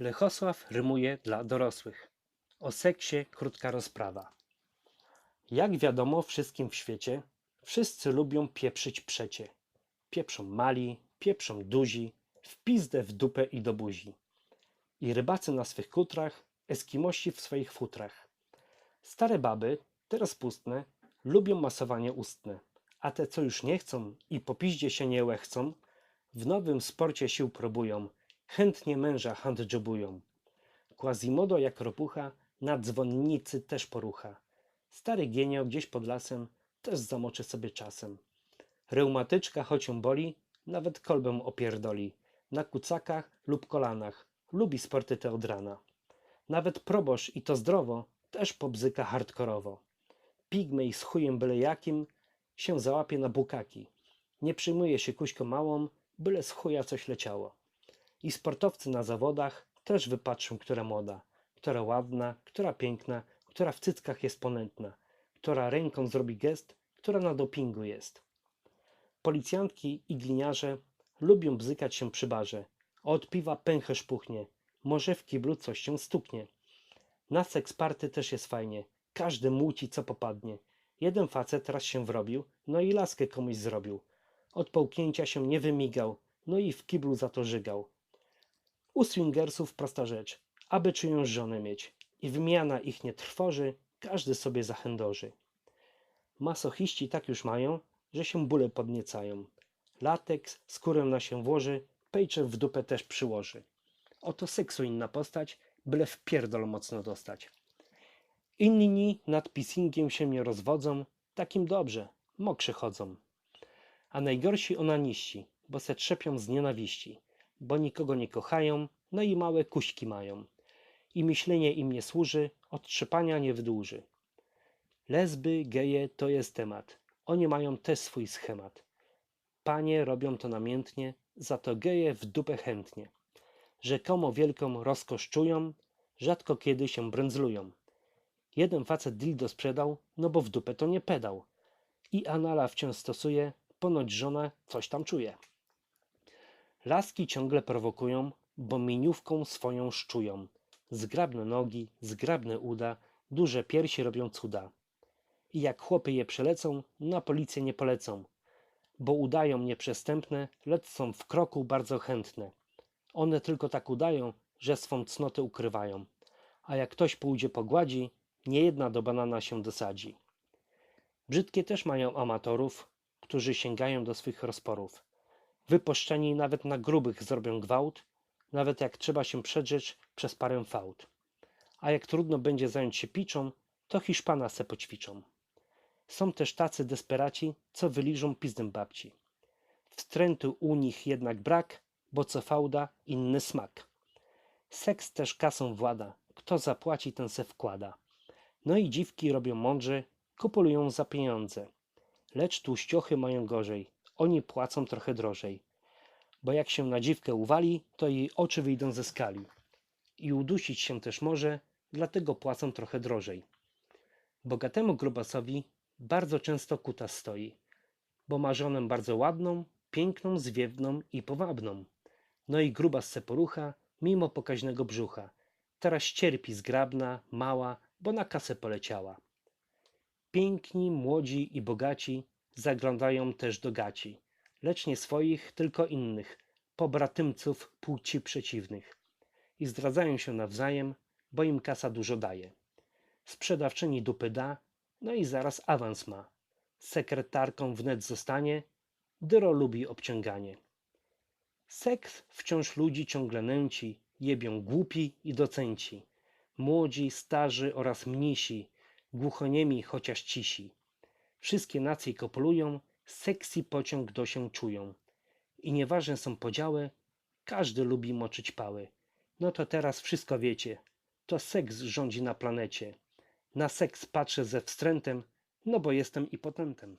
Lechosław rymuje dla dorosłych. O seksie krótka rozprawa. Jak wiadomo wszystkim w świecie, wszyscy lubią pieprzyć przecie. Pieprzą mali, pieprzą duzi, w pizdę w dupę i do buzi. I rybacy na swych kutrach, eskimości w swoich futrach. Stare baby, teraz pustne, lubią masowanie ustne, a te co już nie chcą i po piździe się nie łechcą, w nowym sporcie sił próbują, chętnie męża handjobują. Quasimodo jak ropucha, na dzwonnicy też porucha. Stary gienio gdzieś pod lasem też zamoczy sobie czasem. Reumatyczka choć ją boli, nawet kolbę opierdoli. Na kucakach lub kolanach lubi sporty te od rana. Nawet proboszcz i to zdrowo też pobzyka hardkorowo. Pigmej z chujem byle jakim się załapie na bukaki. Nie przyjmuje się kuśką małą, byle z chuja coś leciało. I sportowcy na zawodach też wypatrzą, która młoda, która ładna, która piękna, która w cyckach jest ponętna, która ręką zrobi gest, która na dopingu jest. Policjantki i gliniarze lubią bzykać się przy barze. Od piwa pęcherz puchnie, może w kiblu coś się stuknie. Na seks party też jest fajnie, każdy muci co popadnie. Jeden facet raz się wrobił, no i laskę komuś zrobił. Od połknięcia się nie wymigał, no i w kiblu za to żygał. U swingersów prosta rzecz, aby czyjąś żonę mieć i wymiana ich nie trwoży, każdy sobie zachędoży. Masochiści tak już mają, że się bóle podniecają. Lateks, skórę na się włoży, pejcze w dupę też przyłoży. Oto seksu inna postać, byle w pierdol mocno dostać. Inni nad pissingiem się nie rozwodzą, takim dobrze, mokrzy chodzą. A najgorsi onaniści, bo se trzepią z nienawiści, bo nikogo nie kochają, no i małe kuśki mają. I myślenie im nie służy, od trzepania nie wydłuży. Lesby, geje to jest temat. Oni mają też swój schemat. Panie robią to namiętnie, za to geje w dupę chętnie. Rzekomo wielką rozkosz czują, rzadko kiedy się brędzlują. Jeden facet dildo sprzedał, no bo w dupę to nie pedał. I anala wciąż stosuje, ponoć żona coś tam czuje. Laski ciągle prowokują, bo miniówką swoją szczują. Zgrabne nogi, zgrabne uda, duże piersi robią cuda. I jak chłopy je przelecą, na policję nie polecą, bo udają nieprzestępne, lecz są w kroku bardzo chętne. One tylko tak udają, że swą cnotę ukrywają, a jak ktoś pójdzie po gładzi, nie jedna do banana się dosadzi. Brzydkie też mają amatorów, którzy sięgają do swych rozporów. Wypuszczeni nawet na grubych zrobią gwałt, nawet jak trzeba się przedrzeć przez parę fałd. A jak trudno będzie zająć się piczą, to Hiszpana se poćwiczą. Są też tacy desperaci, co wyliżą pizdem babci. Wstrętu u nich jednak brak, bo co fałda, inny smak. Seks też kasą włada, kto zapłaci, ten se wkłada. No i dziwki robią mądrze, kupulują za pieniądze. Lecz tłuściochy mają gorzej, oni płacą trochę drożej. Bo jak się na dziwkę uwali, to jej oczy wyjdą ze skali. I udusić się też może, dlatego płacą trochę drożej. Bogatemu grubasowi bardzo często kuta stoi, bo ma żonę bardzo ładną, piękną, zwiewną i powabną. No i grubas se porucha, mimo pokaźnego brzucha. Teraz cierpi zgrabna, mała, bo na kasę poleciała. Piękni, młodzi i bogaci zaglądają też do gaci, lecz nie swoich, tylko innych, pobratymców płci przeciwnych. I zdradzają się nawzajem, bo im kasa dużo daje. Sprzedawczyni dupy da, no i zaraz awans ma. Sekretarką wnet zostanie, dyro lubi obciąganie. Seks wciąż ludzi ciągle nęci, jebią głupi i docenci. Młodzi, starzy oraz mnisi, głuchoniemi chociaż cisi. Wszystkie nacje kopulują, seksy pociąg do się czują. I nieważne są podziały, każdy lubi moczyć pały. No to teraz wszystko wiecie. To seks rządzi na planecie. Na seks patrzę ze wstrętem, no bo jestem impotentem.